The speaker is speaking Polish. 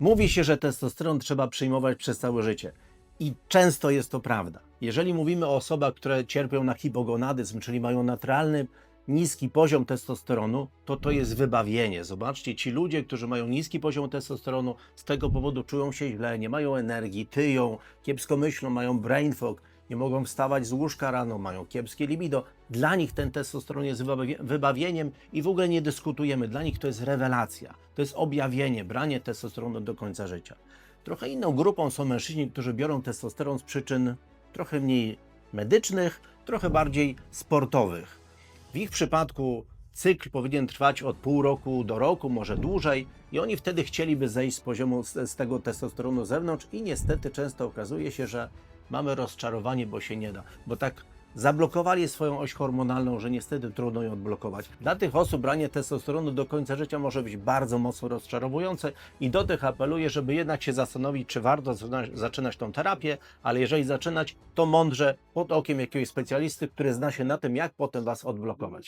Mówi się, że testosteron trzeba przyjmować przez całe życie. I często jest to prawda. Jeżeli mówimy o osobach, które cierpią na hipogonadyzm, czyli mają naturalny, niski poziom testosteronu, to to jest wybawienie. Zobaczcie, ci ludzie, którzy mają niski poziom testosteronu, z tego powodu czują się źle, nie mają energii, tyją, kiepsko myślą, mają brain fog, nie mogą wstawać z łóżka rano, mają kiepskie libido. Dla nich ten testosteron jest wybawie- wybawieniem i w ogóle nie dyskutujemy. Dla nich to jest rewelacja, to jest objawienie, branie testosteronu do końca życia. Trochę inną grupą są mężczyźni, którzy biorą testosteron z przyczyn trochę mniej medycznych, trochę bardziej sportowych. W ich przypadku cykl powinien trwać od pół roku do roku, może dłużej, i oni wtedy chcieliby zejść z poziomu z, z tego testosteronu zewnątrz, i niestety często okazuje się, że mamy rozczarowanie, bo się nie da, bo tak zablokowali swoją oś hormonalną, że niestety trudno ją odblokować. Dla tych osób branie testosteronu do końca życia może być bardzo mocno rozczarowujące i do tych apeluję, żeby jednak się zastanowić, czy warto zaczynać, tą terapię, ale jeżeli zaczynać, to mądrze pod okiem jakiegoś specjalisty, który zna się na tym, jak potem Was odblokować.